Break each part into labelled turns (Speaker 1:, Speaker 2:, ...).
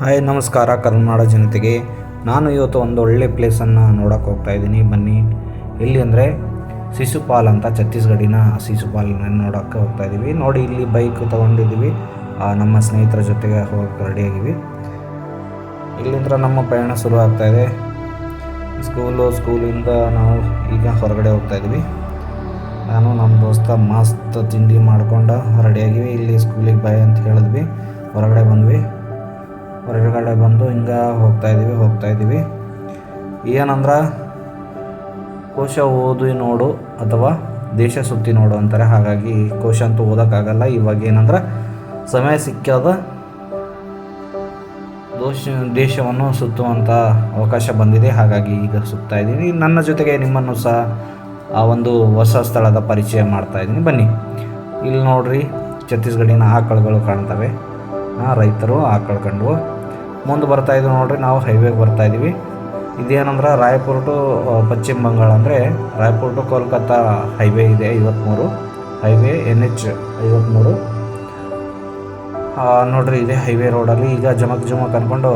Speaker 1: Hi, ನಮಸ್ಕಾರ ಕನ್ನಡ ಜನತೆಗೆ. ನಾನು ಇವತ್ತು ಒಂದು ಒಳ್ಳೆ ಪ್ಲೇಸನ್ನು ನೋಡೋಕೆ ಹೋಗ್ತಾ ಇದ್ದೀನಿ. ಬನ್ನಿ. ಇಲ್ಲಿ ಅಂದರೆ ಶಿಶುಪಾಲ್ ಅಂತ ಛತ್ತೀಸ್ಗಢಿನ ಶಿಶುಪಾಲನ್ನ ನೋಡೋಕ್ಕೆ ಹೋಗ್ತಾ ಇದ್ದೀವಿ ನೋಡಿ, ಇಲ್ಲಿ ಬೈಕ್ ತೊಗೊಂಡಿದ್ದೀವಿ. ನಮ್ಮ ಸ್ನೇಹಿತರ ಜೊತೆಗೆ ಹೋಗಕ್ಕೆ ರೆಡಿಯಾಗಿವಿ ಇಲ್ಲಿಂದ ನಮ್ಮ ಪ್ರಯಾಣ ಶುರು ಆಗ್ತಾ ಇದೆ. ಸ್ಕೂಲು ಸ್ಕೂಲಿಂದ ನಾವು ಈಗ ಹೊರಗಡೆ ಹೋಗ್ತಾ ಇದ್ದೀವಿ ನಾನು ನಮ್ಮ ದೋಸ್ತ ಮಸ್ತ್ ತಿಂಡಿ ಮಾಡ್ಕೊಂಡು ರೆಡಿಯಾಗಿವಿ ಇಲ್ಲಿ ಸ್ಕೂಲಿಗೆ ಬಾಯ್ ಅಂತ ಹೇಳಿದ್ವಿ. ಹೊರಗಡೆ ಬಂದ್ವಿ. ಹೊರಗಡೆ ಬಂದು ಹಿಂಗೆ ಹೋಗ್ತಾ ಇದ್ದೀವಿ ಹೋಗ್ತಾ ಇದ್ದೀವಿ ಏನಂದ್ರೆ, ಕೋಶ ಓದಿ ನೋಡು ಅಥವಾ ದೇಶ ಸುತ್ತಿ ನೋಡು ಅಂತಾರೆ. ಹಾಗಾಗಿ ಕೋಶ ಅಂತೂ ಓದೋಕ್ಕಾಗಲ್ಲ. ಇವಾಗ ಏನಂದ್ರೆ, ಸಮಯ ಸಿಕ್ಕದ ದೋಷ, ದೇಶವನ್ನು ಸುತ್ತುವಂಥ ಅವಕಾಶ ಬಂದಿದೆ. ಹಾಗಾಗಿ ಈಗ ಸುತ್ತಾ ಇದ್ದೀನಿ ನನ್ನ ಜೊತೆಗೆ ನಿಮ್ಮನ್ನು ಸಹ ಆ ಒಂದು ಹೊಸ ಸ್ಥಳದ ಪರಿಚಯ ಮಾಡ್ತಾ ಇದ್ದೀನಿ ಬನ್ನಿ. ಇಲ್ಲಿ ನೋಡ್ರಿ, ಛತ್ತೀಸ್ಗಢಿನ ಆಕಳುಗಳು ಕಾಣ್ತವೆ. ರೈತರು ಆಕಳು ಕಂಡು ಮುಂದೆ ಬರ್ತಾ ಇದ್ದೀವಿ ನೋಡ್ರಿ, ನಾವು ಹೈವೇಗೆ ಬರ್ತಾ ಇದ್ದೀವಿ ಇದೇನಂದ್ರೆ ರಾಯಪುರ ಟು ಪಶ್ಚಿಮ ಬಂಗಾಳ ಅಂದರೆ ರಾಯಪುರ ಟು ಕೋಲ್ಕತ್ತಾ ಹೈವೇ ಇದೆ ಐವತ್ತ್ಮೂರು ಹೈವೇ ಎನ್ ಎಚ್ ಐವತ್ತ್ಮೂರು ನೋಡ್ರಿ ಇದೇ ಹೈವೇ ರೋಡಲ್ಲಿ ಈಗ ಜಮಕ್ ಜಮಕ್ ಅಂದ್ಕೊಂಡು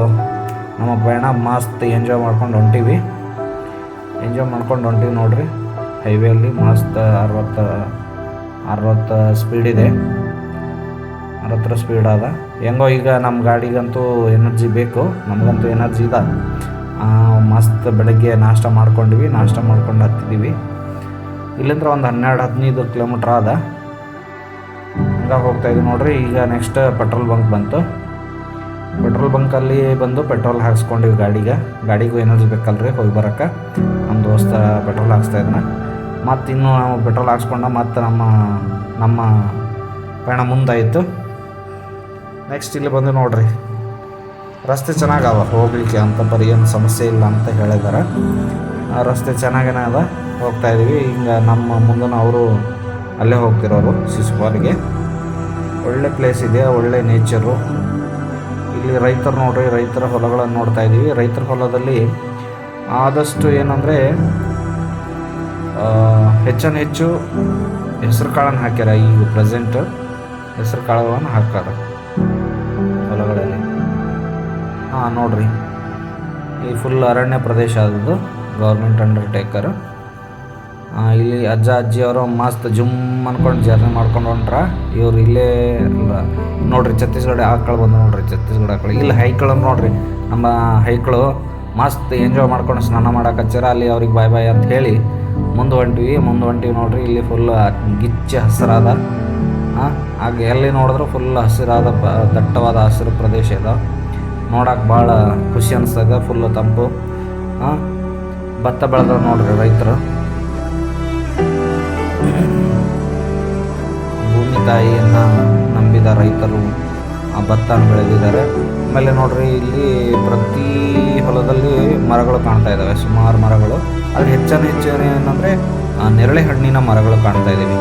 Speaker 1: ನಮ್ಮ ಪ್ರಯಾಣ ಮಸ್ತ್ ಎಂಜಾಯ್ ಮಾಡ್ಕೊಂಡು ಹೊಂಟೀವಿ. ಎಂಜಾಯ್ ಮಾಡ್ಕೊಂಡು ಹೊಂಟೀವಿ ನೋಡ್ರಿ. ಹೈವೇಲಿ ಮಸ್ತ್ ಅರವತ್ತು ಅರವತ್ತು ಸ್ಪೀಡ್ ಇದೆ. ಅರವತ್ತರ ಸ್ಪೀಡ್ ಅದ ಹೆಂಗೋ ಈಗ ನಮ್ಮ ಗಾಡಿಗಂತೂ ಎನರ್ಜಿ ಬೇಕು, ನಮಗಂತೂ ಎನರ್ಜಿ ಇದೆ. ಮಸ್ತ್ ಬೆಳಗ್ಗೆ ನಾಷ್ಟ ಮಾಡ್ಕೊಂಡ್ವಿ, ನಾಷ್ಟ ಮಾಡ್ಕೊಂಡು ಹತ್ತಿದ್ದೀವಿ ಇಲ್ಲಿಂದ ಒಂದು ಹನ್ನೆರಡು, ಹದಿನೈದು ಕಿಲೋಮೀಟ್ರ್ ಅದ ಹಂಗೆ ಹೋಗ್ತಾ ಇದ್ವಿ ನೋಡ್ರಿ, ಈಗ ನೆಕ್ಸ್ಟ್ ಪೆಟ್ರೋಲ್ ಬಂಕ್ ಬಂತು. ಪೆಟ್ರೋಲ್ ಬಂಕಲ್ಲಿ ಬಂದು ಪೆಟ್ರೋಲ್ ಹಾಕ್ಸ್ಕೊಂಡಿವಿ ಗಾಡಿಗೆ. ಗಾಡಿಗೂ ಎನರ್ಜಿ ಬೇಕಲ್ರಿ, ಹೋಗಿ ಬರೋಕ್ಕೆ ನಮ್ಮ ದೋಸ್ತ ಪೆಟ್ರೋಲ್ ಹಾಕ್ಸ್ತಾ ಇದ್ದಾನೆ ಮತ್ತು ಇನ್ನೂ ನಾವು ಪೆಟ್ರೋಲ್ ಹಾಕ್ಸ್ಕೊಂಡ ಮತ್ತು ನಮ್ಮ ನಮ್ಮ ಪಯಣ ಮುಂದಾಯಿತು. ನೆಕ್ಸ್ಟ್ ಇಲ್ಲಿ ಬಂದು ನೋಡ್ರಿ. ರಸ್ತೆ ಚೆನ್ನಾಗವ, ಹೋಗ್ಲಿಕ್ಕೆ ಅಂತ ಬರೀ ಏನು ಸಮಸ್ಯೆ ಇಲ್ಲ ಅಂತ ಹೇಳಿದ್ದಾರೆ ರಸ್ತೆ ಚೆನ್ನಾಗೇನೆ ಅದ? ಹೋಗ್ತಾ ಇದ್ದೀವಿ ಹಿಂಗೆ ನಮ್ಮ ಮುಂದನ ಅವರು ಅಲ್ಲೇ ಹೋಗ್ತಿರೋರು ಶಿಶುಪಾಲಿಗೆ ಒಳ್ಳೆ ಪ್ಲೇಸ್ ಇದೆ, ಒಳ್ಳೆ ನೇಚರು ಇಲ್ಲಿ ರೈತರು ನೋಡ್ರಿ, ರೈತರ ಹೊಲಗಳನ್ನು ನೋಡ್ತಾ ಇದ್ದೀವಿ ರೈತರ ಹೊಲದಲ್ಲಿ ಆದಷ್ಟು ಏನಂದರೆ ಹೆಚ್ಚನ ಹೆಚ್ಚು ಹೆಸರು ಕಾಳನ್ನು ಹಾಕ್ಯಾರ ಈಗ ಪ್ರೆಸೆಂಟ್ ಹೆಸರು ಕಾಳುಗಳನ್ನು ಹಾಕ್ಯಾರ. ಹೊಲಗಳಲ್ಲಿ ಹಾಂ, ನೋಡ್ರಿ. ಈ ಫುಲ್ ಅರಣ್ಯ ಪ್ರದೇಶ ಅದು ಗೌರ್ಮೆಂಟ್ ಅಂಡರ್ಟೇಕರ್ ಇಲ್ಲಿ ಅಜ್ಜ ಅಜ್ಜಿಯವರು ಮಸ್ತ್ ಜುಮ್ ಅನ್ಕೊಂಡು ಜರ್ನಿ ಮಾಡ್ಕೊಂಡು ಹೊಂಟ್ರ. ಇವ್ರು ಇಲ್ಲೇ ನೋಡ್ರಿ, ಛತ್ತೀಸ್ಗಢ ಆಕಳು ಬಂದು ನೋಡ್ರಿ, ಛತ್ತೀಸ್ಗಢ ಆಕಳು. ಇಲ್ಲಿ ಹೈಕಳು ನೋಡ್ರಿ. ನಮ್ಮ ಹೈಕಳು ಮಸ್ತ್ ಎಂಜಾಯ್ ಮಾಡ್ಕೊಂಡು ಸ್ನಾನ ಮಾಡಕ್ಕೆ ಹಚ್ಚಾರ ಅಲ್ಲಿ ಅವ್ರಿಗೆ ಬಾಯ್ ಬಾಯ್ ಅಂತ ಹೇಳಿ ಮುಂದೆ ಹೊಂಟಿವಿ. ಮುಂದೆ ಹೊಂಟಿವಿ ನೋಡ್ರಿ, ಇಲ್ಲಿ ಫುಲ್ ಗಿಚ್ಚ ಹಸಿರಾದ. ಆಗ ಎಲ್ಲಿ ನೋಡಿದ್ರು ಫುಲ್ ಹಸಿರಾದ ದಟ್ಟವಾದ ಹಸಿರು ಪ್ರದೇಶ ಇದೆ ನೋಡೋಕೆ ಭಾಳ ಖುಷಿ ಅನಿಸ್ತದೆ ಫುಲ್ ತಂಪು. ಭತ್ತ ಬೆಳೆದ ನೋಡ್ರಿ ರೈತರು. ಭೂಮಿ ತಾಯಿಯನ್ನು ನಂಬಿದ ರೈತರು ಆ ಭತ್ತನ ಬೆಳೆದಿದ್ದಾರೆ. ಆಮೇಲೆ ನೋಡ್ರಿ, ಇಲ್ಲಿ ಪ್ರತಿ ಹೊಲದಲ್ಲಿ ಮರಗಳು ಕಾಣ್ತಾ ಇದ್ದಾವೆ ಸುಮಾರು ಮರಗಳು. ಅದ್ರ ಹೆಚ್ಚಾನು ಹೆಚ್ಚು ಏನಂದರೆ ನೆರಳೆ ಹಣ್ಣಿನ ಮರಗಳು ಕಾಣ್ತಾ ಇದ್ದೀವಿ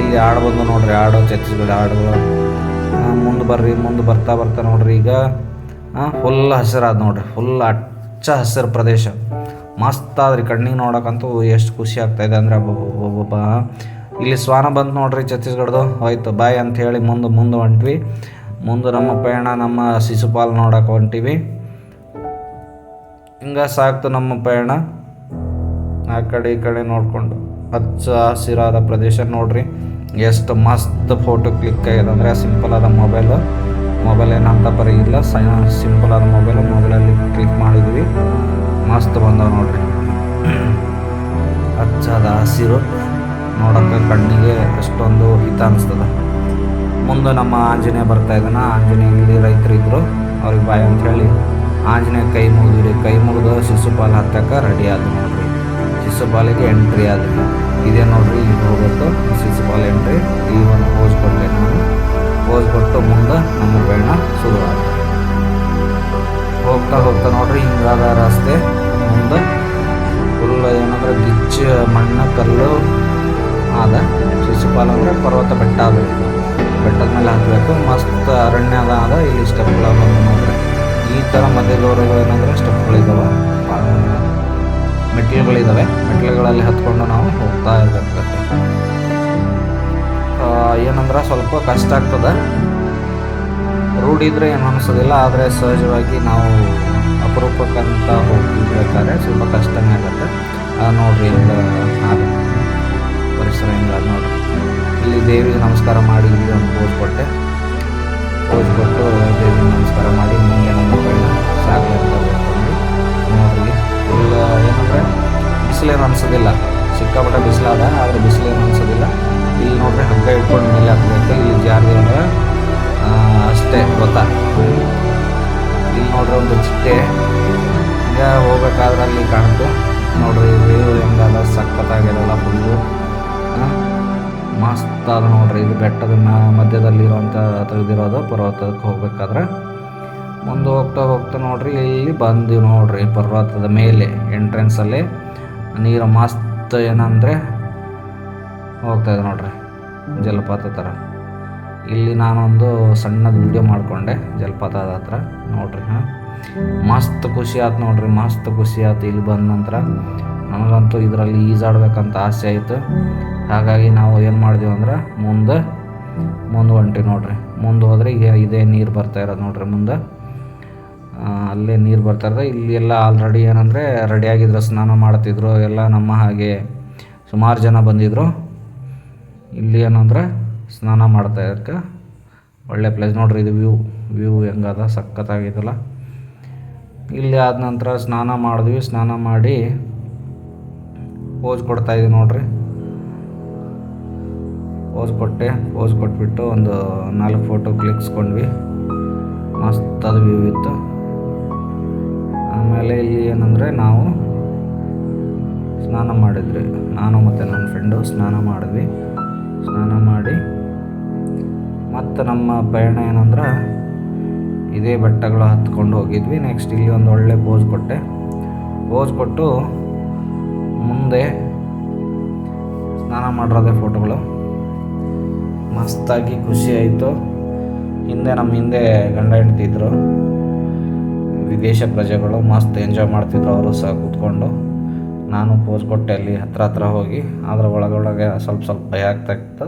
Speaker 1: ಇಲ್ಲಿ ಆಡು ಬಂದು ನೋಡ್ರಿ, ಆಡು ಛತ್ತೀಸ್ಗಢ ಆಡುಗಳು. ಮುಂದೆ ಬರ್ರಿ, ಮುಂದೆ ಬರ್ತಾ ಬರ್ತಾ ನೋಡ್ರಿ ಈಗ ಫುಲ್ ಹಸಿರಾದ ನೋಡ್ರಿ ಫುಲ್ ಅಚ್ಚ ಹಸಿರು ಪ್ರದೇಶ. ಮಸ್ತ್ ಆದ್ರಿ ಕಣ್ಣಿಗೆ ನೋಡೋಕ್ಕಂತೂ ಎಷ್ಟು ಖುಷಿ ಆಗ್ತಾ ಇದೆ ಅಂದರೆ ಒಬ್ಬೊಬ್ಬ ಇಲ್ಲಿ ಶ್ವಾನ ಬಂತು ನೋಡ್ರಿ, ಛತ್ತೀಸ್ಗಢದು. ಹೋಯ್ತು, ಬಾಯ್ ಅಂತ ಹೇಳಿ ಮುಂದೆ ಮುಂದೆ ಹೊಂಟ್ವಿ. ಮುಂದೆ ನಮ್ಮ ಪಯಣ ನಮ್ಮ ಶಿಶುಪಾಲ್ ನೋಡಕ್ಕೆ ಹೊಂಟಿವಿ. ಹಿಂಗೆ ಸಾಕ್ತು ನಮ್ಮ ಪಯಣ. ಆ ಕಡೆ ಈ ಕಡೆ ನೋಡಿಕೊಂಡು ಹಚ್ಚ ಹಸಿರಾದ ಪ್ರದೇಶ ನೋಡ್ರಿ. ಎಷ್ಟು ಮಸ್ತ್ ಫೋಟೋ ಕ್ಲಿಕ್ ಆಗಿದೆ ಅಂದರೆ ಸಿಂಪಲ್ ಆದ ಮೊಬೈಲು ಮೊಬೈಲ್ ಏನಂತ ಬರೀ ಇಲ್ಲ ಸಿಂಪಲ್ ಆದ ಮೊಬೈಲು ಮೊಬೈಲಲ್ಲಿ ಕ್ಲಿಕ್ ಮಾಡಿದ್ವಿ. ಮಸ್ತ್ ಬಂದವ ನೋಡ್ರಿ. ಹಚ್ಚಾದ ಹಸಿರು ನೋಡೋಕ್ಕೆ ಕಣ್ಣಿಗೆ ಎಷ್ಟೊಂದು ಹಿತ ಅನಿಸ್ತದೆ. ಮುಂದೆ ನಮ್ಮ ಆಂಜನೇಯ ಬರ್ತಾ ಇದ್ದಾನ. ಆಂಜನೇಯ ಇಲ್ಲಿ ರೈತರು ಇದ್ದರು ಅವ್ರಿಗೆ ಬಾಯ್ ಅಂತ ಹೇಳಿ. ಆಂಜನೇಯ ಕೈ ಮುಗಿದ್ರಿ. ಕೈ ಮುಗಿದು ಶಿಶುಪಾಲ್ ಹತ್ತಕ್ಕೆ ರೆಡಿ ಆದ ನೋಡ್ರಿ. ಶಿಶುಪಾಲಿಗೆ ಎಂಟ್ರಿ ಆದ ಇದೇ ನೋಡ್ರಿ ಈಗ ಹೋಗ್ಬೇಕು. ಶಿಶುಪಾಲ್ ಎಂಟ್ರಿ ಈ ಒಂದು ಪೋಸ್ ಕೊಟ್ಟೆ ನಾನು. ಪೋಸ್ ಕೊಟ್ಟು ಮುಂದೆ ನಮ್ಮ ಪಯಣ ಶುರು ಹೋಗ್ತಾ ಹೋಗ್ತಾ ನೋಡ್ರಿ, ಹಿಂಗಾದ ರಸ್ತೆ. ಮುಂದೆ ಫುಲ್ ಏನಂದ್ರೆ ಗಿಚ್ಚ, ಮಣ್ಣು, ಕಲ್ಲು ಆದ ಶಿಶುಪಾಲ ಅಂದರೆ ಪರ್ವತ ಬೆಟ್ಟ ಅದು ಬೆಟ್ಟದ ಮೇಲೆ ಹತ್ತಬೇಕು ಮಸ್ತ್ ಅರಣ್ಯ ಅದ ಅದ, ಇಲ್ಲಿ ಸ್ಟೆಪ್ಗಳ ಬಂದು ಈ ಥರ ಮಧ್ಯದವರೆಗೂ ಏನಂದ್ರೆ ಸ್ಟೆಪ್ಗಳಿದ್ದಾವೆ ಮೆಟ್ಲುಗಳಿದ್ದಾವೆ ಮೆಟ್ಲುಗಳಲ್ಲಿ ಹತ್ಕೊಂಡು ನಾವು ಹೋಗ್ತಾ ಇರ್ಬೇಕಾಗತ್ತೆ. ಏನಂದ್ರೆ ಸ್ವಲ್ಪ ಕಷ್ಟ ಆಗ್ತದೆ. ರೂಢಿ ಇದ್ರೆ ಏನು ಅನಿಸೋದಿಲ್ಲ, ಆದರೆ ಸಹಜವಾಗಿ ನಾವು ಅಪರೂಪಕ್ಕಂತ ಹೋಗ್ತಿರ್ಬೇಕಾದ್ರೆ ಸ್ವಲ್ಪ ಕಷ್ಟನೇ ಆಗುತ್ತೆ. ನೋಡ್ರಿ ಹಿಂಗೆ ನಮಸ್ಕಾರ ಮಾಡಿ ಇಲ್ಲಿ ಒಂದು ಪೋಸ್ ಕೊಟ್ಟೆ. ಪೋಸ್ ಕೊಟ್ಟು ದೇವಿ ನಮಸ್ಕಾರ ಮಾಡಿ ಮುಂದೆ ನಮ್ಮ ಮಕ್ಕಳನ್ನ ಸಾಗಲಿ ಅಂತ ನೋಡ್ರಿ ಫುಲ್ ಏನಂದರೆ ಬಿಸಿಲೇನು ಅನಿಸೋದಿಲ್ಲ. ಸಿಕ್ಕಾಪಟ್ಟೆ ಬಿಸಿಲಾದ, ಆದರೆ ಬಿಸಿಲೇನು ಅನಿಸೋದಿಲ್ಲ. ಇಲ್ಲಿ ನೋಡ್ರೆ ಹಗ್ಗ ಇಟ್ಕೊಂಡು ಮೇಲೆ ಹಾಕಬೇಕು ಇಲ್ಲಿ ಜಾರಿ ಅಂದ್ರೆ ಅಷ್ಟೇ ಗೊತ್ತಾ? ಇಲ್ಲಿ ನೋಡ್ರಿ ಒಂದು ಚಿಟ್ಟೆ. ಈಗ ಹೋಗ್ಬೇಕಾದ್ರೆ ಅಲ್ಲಿ ಕಾಣ್ತು. ನೋಡ್ರಿ ವ್ಯೂ ಹೆಂಗದ? ಸಖತ್ತಾಗಿರಲ್ಲ ಫುಲ್ಲು ಅದ ನೋಡ್ರಿ, ಇದು ಬೆಟ್ಟದ ಮಧ್ಯದಲ್ಲಿ ಮಧ್ಯದಲ್ಲಿರುವಂಥ ತೆಗೆದಿರೋದು ಪರ್ವತಕ್ಕೆ ಹೋಗ್ಬೇಕಾದ್ರೆ. ಮುಂದೆ ಹೋಗ್ತಾ ಹೋಗ್ತಾ ನೋಡ್ರಿ, ಇಲ್ಲಿ ಬಂದು ನೋಡ್ರಿ ಪರ್ವತದ ಮೇಲೆ ಎಂಟ್ರೆನ್ಸಲ್ಲಿ ನೀರು ಮಸ್ತ್ ಏನಂದರೆ ಹೋಗ್ತಾ ಇದೆ ನೋಡ್ರಿ, ಜಲಪಾತ ಥರ ಇಲ್ಲಿ ನಾನೊಂದು ಸಣ್ಣದು ವಿಡಿಯೋ ಮಾಡಿಕೊಂಡೆ, ಜಲಪಾತದ ಹತ್ರ. ನೋಡ್ರಿ, ಹಾಂ. ಮಸ್ತ್ ಖುಷಿ ಆಯ್ತು ನೋಡ್ರಿ, ಮಸ್ತ್ ಖುಷಿ ಆಯ್ತು ಇಲ್ಲಿ ಬಂದ ನಂತರ. ನನಗಂತೂ ಇದರಲ್ಲಿ ಈಜಾಡ್ಬೇಕಂತ ಆಸೆ ಆಯಿತು. ಹಾಗಾಗಿ ನಾವು ಏನು ಮಾಡಿದ್ವಿ ಅಂದ್ರೆ ಮುಂದೆ ಮುಂದೆ ಹೊಂಟಿ ನೋಡ್ರಿ. ಮುಂದೆ ಹೋದರೆ ಈಗ ಇದೇ ನೀರು ಬರ್ತಾ ಇರೋದು ನೋಡ್ರಿ ಮುಂದೆ. ಅಲ್ಲೇ ನೀರು ಬರ್ತಾ ಇರೋದು. ಇಲ್ಲಿ ಎಲ್ಲ ಆಲ್ರೆಡಿ ಏನಂದರೆ ರೆಡಿಯಾಗಿದ್ರು ಸ್ನಾನ ಮಾಡ್ತಿದ್ರು, ಎಲ್ಲ ನಮ್ಮ ಹಾಗೆ ಸುಮಾರು ಜನ ಬಂದಿದ್ದರು ಇಲ್ಲಿ ಏನಂದ್ರೆ ಸ್ನಾನ ಮಾಡ್ತಾ ಇದಕ್ಕೆ ಒಳ್ಳೆ ಪ್ಲೇಸ್ ನೋಡ್ರಿ ಇದು ವ್ಯೂ ವ್ಯೂ ಹೆಂಗದ, ಸಖತ್ತಾಗಿದಲ್ಲ. ಇಲ್ಲಿ ಆದ ನಂತರ ಸ್ನಾನ ಮಾಡಿದ್ವಿ, ಸ್ನಾನ ಮಾಡಿ ಪೋಸ್ ಕೊಡ್ತಾಯಿದ್ವಿ ನೋಡ್ರಿ. ಪೋಸ್ ಕೊಟ್ಟೆ. ಪೋಸ್ ಕೊಟ್ಬಿಟ್ಟು ಒಂದು ನಾಲ್ಕು ಫೋಟೋ ಕ್ಲಿಕ್ಸ್ಕೊಂಡ್ವಿ ಮಸ್ತ್ ಅದು ವ್ಯೂ ಇತ್ತು. ಆಮೇಲೆ ಇಲ್ಲಿ ಏನಂದರೆ ನಾವು ಸ್ನಾನ ಮಾಡಿದ್ವಿ. ನಾನು ಮತ್ತು ನನ್ನ ಫ್ರೆಂಡು ಸ್ನಾನ ಮಾಡಿದ್ವಿ. ಸ್ನಾನ ಮಾಡಿ ಮತ್ತು ನಮ್ಮ ಪಯಣ ಏನಂದ್ರೆ ಇದೇ ಬೆಟ್ಟಗಳು ಹತ್ಕೊಂಡು ಹೋಗಿದ್ವಿ. ನೆಕ್ಸ್ಟ್ ಇಲ್ಲಿ ಒಂದು ಒಳ್ಳೆ ಪೋಸ್ ಕೊಟ್ಟೆ. ಪೋಸ್ ಕೊಟ್ಟು ಮುಂದೆ ಸ್ನಾನ ಮಾಡಿರೋದೇ ಫೋಟೋಗಳು ಮಸ್ತಾಗಿ ಖುಷಿ ಆಯಿತು. ಹಿಂದೆ ನಮ್ಮ ಹಿಂದೆ ಗಂಡ ಹೆಂಡತಿ ಇದ್ದರು ವಿದೇಶ ಪ್ರಜೆಗಳು ಮಸ್ತ್ ಎಂಜಾಯ್ ಮಾಡ್ತಿದ್ರು ಅವರು ಸಹ ಕೂತ್ಕೊಂಡು. ನಾನು ಪೋಸ್ ಕೊಟ್ಟೆ ಅಲ್ಲಿ ಹತ್ರ ಹತ್ರ ಹೋಗಿ. ಅದ್ರ ಒಳಗೊಳಗೆ ಸ್ವಲ್ಪ ಸ್ವಲ್ಪ ಭಯ ಆಗ್ತಾ ಇತ್ತು.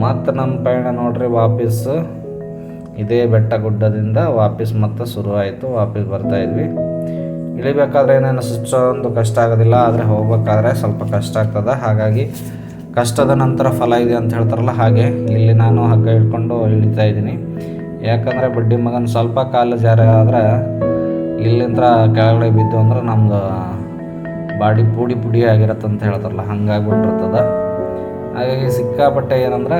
Speaker 1: ಮತ್ತು ನಮ್ಮ ಪಯಣ ನೋಡ್ರಿ ವಾಪಸ್. ಇದೇ ಬೆಟ್ಟ ಗುಡ್ಡದಿಂದ ವಾಪಸ್ ಮತ್ತೆ ಶುರು ಆಯಿತು. ವಾಪಸ್ ಬರ್ತಾ ಇದ್ವಿ. ಇಳಿಬೇಕಾದ್ರೆ ಏನೇನು ಸುಚ್ಚೊಂದು ಕಷ್ಟ ಆಗೋದಿಲ್ಲ. ಆದರೆ ಹೋಗ್ಬೇಕಾದ್ರೆ ಸ್ವಲ್ಪ ಕಷ್ಟ ಆಗ್ತದೆ. ಹಾಗಾಗಿ ಕಷ್ಟದ ನಂತರ ಫಲ ಇದೆ ಅಂತ ಹೇಳ್ತಾರಲ್ಲ, ಹಾಗೆ ಇಲ್ಲಿ ನಾನು ಹಗ್ಗ ಹಿಡ್ಕೊಂಡು ಇಳಿತಾ ಇದ್ದೀನಿ. ಯಾಕಂದರೆ ಬಡ್ಡಿ ಮಗನ ಸ್ವಲ್ಪ ಕಾಲು ಜಾರಿ ಆದರೆ ಇಲ್ಲಿಂದ ಕೆಳಗಡೆ ಬಿದ್ದು ಅಂದ್ರೆ ನಮ್ದು ಬಾಡಿ ಪುಡಿ ಪುಡಿ ಆಗಿರತ್ತೆ ಅಂತ ಹೇಳ್ತಾರಲ್ಲ, ಹಂಗಾಗ್ಬಿಟ್ಟಿರ್ತದ. ಹಾಗಾಗಿ ಸಿಕ್ಕಾಪಟ್ಟೆ ಏನಂದ್ರೆ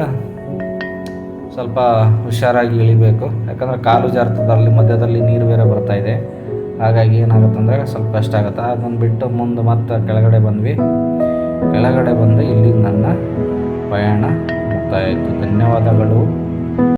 Speaker 1: ಸ್ವಲ್ಪ ಹುಷಾರಾಗಿ ಇಳಿಬೇಕು. ಯಾಕಂದ್ರೆ ಕಾಲು ಜಾರ್ತದ ಅಲ್ಲಿ ಮಧ್ಯದಲ್ಲಿ ನೀರು ಬೇರೆ ಬರ್ತಾ ಇದೆ. ಹಾಗಾಗಿ ಏನಾಗುತ್ತೆ ಅಂದರೆ ಸ್ವಲ್ಪ ಕಷ್ಟ ಆಗುತ್ತೆ. ಅದನ್ನು ಬಿಟ್ಟು ಮುಂದೆ ಮತ್ತೆ ಕೆಳಗಡೆ ಬಂದ್ವಿ. ಕೆಳಗಡೆ ಬಂದು ಇಲ್ಲಿ ನನ್ನ ಪಯಣ ಮುಕ್ತಾಯ ಆಯಿತು. ಧನ್ಯವಾದಗಳು.